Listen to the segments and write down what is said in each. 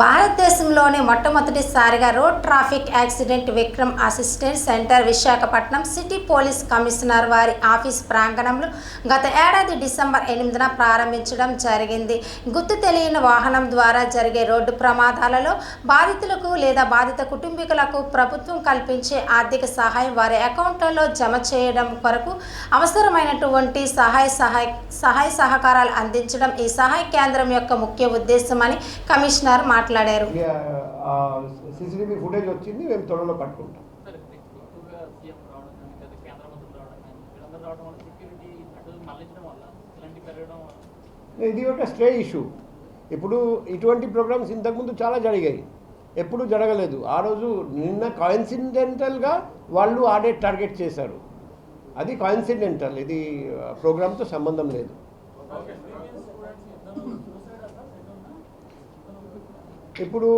భారతదేశంలోనే మొట్టమొదటిసారిగా road traffic accident victim assistant centre Visakhapatnam city police commissioner వారి office ప్రాంగణంలో గత ఏడాది డిసెంబర్ ఎనిమిదిన ప్రారంభించడం జరిగింది. గుర్తు తెలియని వాహనం ద్వారా జరిగే రోడ్డు ప్రమాదాలలో బాధితులకు లేదా బాధిత కుటుంబీకులకు ప్రభుత్వం కల్పించే ఆర్థిక సహాయం వారి అకౌంట్లలో జమ చేయడం కొరకు అవసరమైనటువంటి సహాయ సహాయ సహాయ సహకారాలు అందించడం ఈ సహాయ కేంద్రం యొక్క ముఖ్య ఉద్దేశమని కమిషనర్ మాట్లాడారు సీసీటీవీ ఫుటేజ్ వచ్చింది మేము త్వరలో పట్టుకుంటాం. ఇది ఒక స్టే ఇష్యూ ఇప్పుడు ఇటువంటి ప్రోగ్రామ్స్ ఇంతకుముందు చాలా జరిగాయి. ఎప్పుడు జరగలేదు. ఆ రోజు నిన్న కాయిన్సిడెంటల్గా వాళ్ళు ఆ డేట్ టార్గెట్ చేశారు. అది కాయిన్సిడెంటల్ ఇది ప్రోగ్రామ్తో సంబంధం లేదు. ఇప్పుడు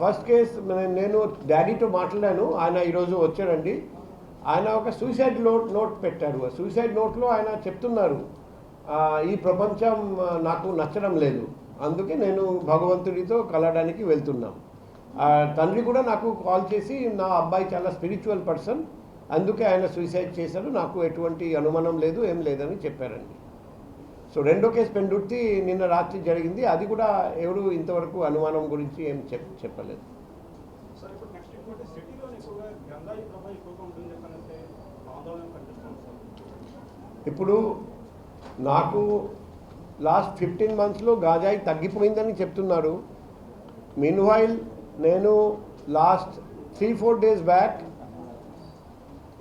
ఫస్ట్ కేస్ నేను డాడీతో మాట్లాడాను. ఆయన ఈరోజు వచ్చాడండి. ఆయన ఒక సూసైడ్ నోట్ నోట్ పెట్టారు. ఆ సూసైడ్ నోట్లో ఆయన చెప్తున్నారు. ఈ ప్రపంచం నాకు నచ్చడం లేదు. అందుకే నేను భగవంతుడితో కలవడానికి వెళ్తున్నాం. తండ్రి కూడా నాకు కాల్ చేసి నా అబ్బాయి చాలా స్పిరిచువల్ పర్సన్ అందుకే ఆయన సూసైడ్ చేశారు. నాకు ఎటువంటి అనుమానం లేదు ఏం లేదని చెప్పారండి. సో రెండో కేసు పెండుర్తి నిన్న రాత్రి జరిగింది. అది కూడా ఎవరు ఇంతవరకు అనుమానం గురించి ఏం చెప్ చెప్పలేదు. ఇప్పుడు నాకు లాస్ట్ ఫిఫ్టీన్ మంత్స్లో గాజాయి తగ్గిపోయిందని చెప్తున్నారు. మీన్వైల్ నేను last three four days back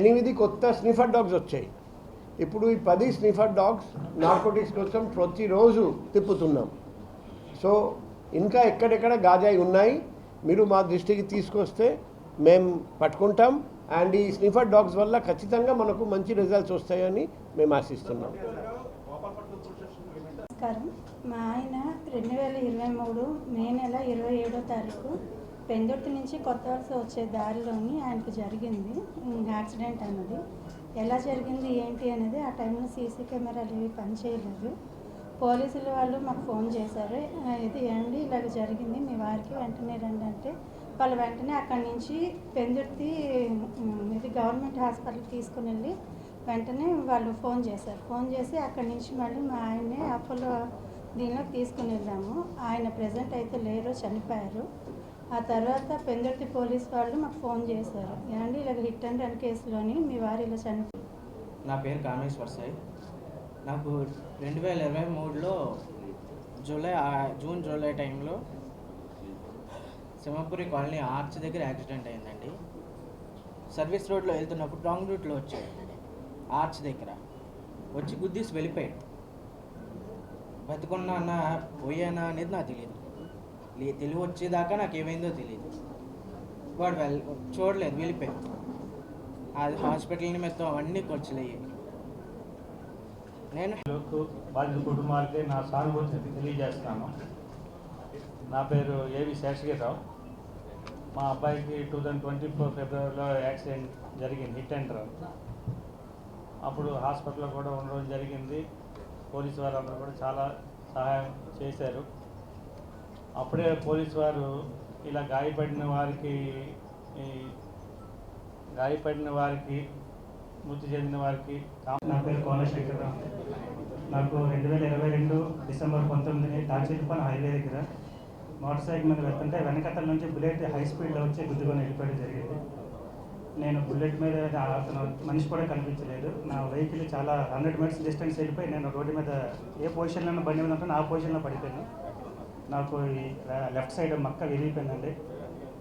ఎనిమిది కొత్త స్నిఫర్ డాగ్స్ వచ్చాయి. ఇప్పుడు ఈ పది స్నిఫర్ డాగ్స్ నార్కోటిక్స్ కోసం ప్రతిరోజు తిప్పుతున్నాం. సో ఇంకా ఎక్కడెక్కడ గాజాయి ఉన్నాయి మీరు మా దృష్టికి తీసుకొస్తే మేము పట్టుకుంటాం. అండ్ ఈ స్నిఫర్ డాగ్స్ వల్ల ఖచ్చితంగా మనకు మంచి రిజల్ట్స్ వస్తాయని మేము ఆశిస్తున్నాం. నమస్కారం. మా ఆయన రెండు వేల ఇరవై మూడు మే నెల ఇరవై ఏడో తారీఖు పెందుర్తి నుంచి కొత్త వలస వచ్చే దారిలోని ఆయనకు జరిగింది. యాక్సిడెంట్ అన్నది. ఎలా జరిగింది ఏంటి అనేది ఆ టైంలో సీసీ కెమెరాలు ఏవి పనిచేయలేదు. పోలీసులు వాళ్ళు మాకు ఫోన్ చేశారు. ఇది అండి ఇలాగ జరిగింది మీ వారికి వెంటనే రండి అంటే వాళ్ళు వెంటనే అక్కడి నుంచి పెందుర్తి ఇది గవర్నమెంట్ హాస్పిటల్కి తీసుకుని వెళ్ళి వెంటనే వాళ్ళు ఫోన్ చేశారు. ఫోన్ చేసి అక్కడి నుంచి మళ్ళీ మా ఆయన్ని అపోలో దీనిలోకి తీసుకుని వెళ్ళాము. ఆయన ప్రజెంట్ అయితే లేరు చనిపోయారు. ఆ తర్వాత పెందుర్తి పోలీస్ వాళ్ళు మాకు ఫోన్ చేశారు. ఏమండి ఇలాగ హిట్ అండ్ రన్ కేసులోని మీ వారు ఇలా చనిపో నా పేరు కామేశ్వర్ సాయి. నాకు రెండు వేల ఇరవై మూడులో జూలై జూన్ జూలై టైంలో సింహపురి కాలనీ ఆర్చ్ దగ్గర యాక్సిడెంట్ అయిందండి. సర్వీస్ రోడ్లో వెళ్తున్నప్పుడు రాంగ్ రూట్లో వచ్చాడు. ఆర్చ్ దగ్గర వచ్చి గుద్దీసి వెళ్ళిపోయాడు. బతుకున్నానా పోయానా అనేది నాకు తెలియదు తెలివి వచ్చేదాకా నాకు ఏమైందో తెలియదు వాడు వెల్ చూడలేదు వెళ్ళిపోయాడు. అది హాస్పిటల్ మొత్తం అవన్నీ ఖర్చులయ్యాయి. నేను బాధిత కుటుంబాలకి నా సానుభూతిని తెలియజేస్తున్నాను. నా పేరు ఏవి శేషగిరిరావు. మా అబ్బాయికి టూ థౌజండ్ ట్వంటీ ఫోర్ ఫిబ్రవరిలో యాక్సిడెంట్ జరిగింది హిట్ అండ్ రన్. అప్పుడు హాస్పిటల్లో కూడా ఉండడం జరిగింది. పోలీసు వారు అందరూ కూడా చాలా సహాయం చేశారు. అప్పుడే పోలీసు వారు ఇలా గాయపడిన వారికి ఈ గాయపడిన వారికి మృతి చెందిన వారికి నా పేరు కోనశేఖరరావు నాకు రెండు వేల ఇరవై రెండు డిసెంబర్ పంతొమ్మిదిని తాచేపల్లి హైవే దగ్గర మోటార్ సైకిల్ మీద వెళ్తుంటే వెనకతల నుంచి బుల్లెట్ హై స్పీడ్లో వచ్చి గుద్దుకొని వెళ్ళిపోవడం జరిగింది. నేను బుల్లెట్ మీద అతను మనిషి కూడా కనిపించలేదు. నా వెహికల్ చాలా హండ్రెడ్ మీటర్స్ డిస్టెన్స్ వెళ్ళిపోయి నేను రోడ్డు మీద ఏ పొజిషన్లో బండి మీద ఉంటే ఆ పొజిషన్లో పడిపోయాను. నాకు ఈ లెఫ్ట్ సైడ్ మక్క విరిగిపోయిందండి.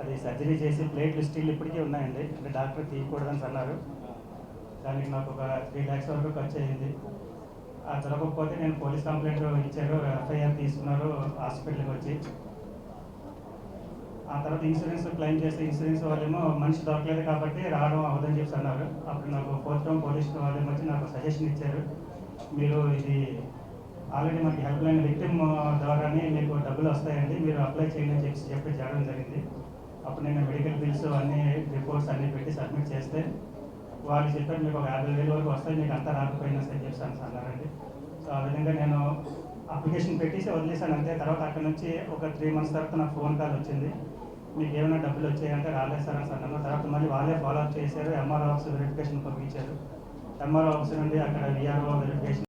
అది సర్జరీ చేసి ప్లేట్లు స్టీల్ ఇప్పటికీ ఉన్నాయండి. అంటే డాక్టర్ తీయకూడదని అన్నారు. దానికి నాకు ఒక త్రీ ల్యాక్స్ వరకు ఖర్చు అయ్యింది. ఆ దొరకకపోతే నేను పోలీస్ కంప్లైంట్ ఇచ్చారు. ఎఫ్ఐఆర్ తీసుకున్నారు హాస్పిటల్కి వచ్చి. ఆ తర్వాత ఇన్సూరెన్స్ క్లెయిమ్ చేస్తే ఇన్సూరెన్స్ వాళ్ళేమో మనిషి దొరకలేదు కాబట్టి రావడం అవ్వదని చెప్పి అన్నారు. అప్పుడు నాకు ఫోర్త్ టౌన్ పోలీస్ వాళ్ళేమో వచ్చి నాకు సజెషన్ ఇచ్చారు. మీరు ఇది ఆల్రెడీ మనకి హెల్ప్ లైన్ విక్టిమ్ ద్వారానే మీకు డబ్బులు వస్తాయండి. మీరు అప్లై చేయండి అని చెప్పి చెప్పి చేయడం జరిగింది. అప్పుడు నేను మెడికల్ బిల్స్ అన్ని రిపోర్ట్స్ అన్ని పెట్టి సబ్మిట్ చేస్తే వాళ్ళు చెప్పారు మీకు ఒక యాభై వేల వరకు వస్తాయి మీకు అంతా రాకపోయినా సరే చెప్పి అన్నారండి. సో ఆ విధంగా నేను అప్లికేషన్ పెట్టేసి వదిలేసాను అంతే తర్వాత అక్కడ నుంచి ఒక త్రీ మంత్స్ తర్వాత నాకు ఫోన్ కాల్ వచ్చింది. మీకు ఏమైనా డబ్బులు వచ్చాయంటే రాలేదు సార్ అని అన్నాను. తర్వాత మళ్ళీ వాళ్ళే ఫాలో అప్ చేశారు. ఎంఆర్ఓ ఆఫీస్ వెరిఫికేషన్ పంపించారు. ఎంఆర్ఓ ఆఫీస్ నుండి అక్కడ విఆర్ఓ వెరిఫికేషన్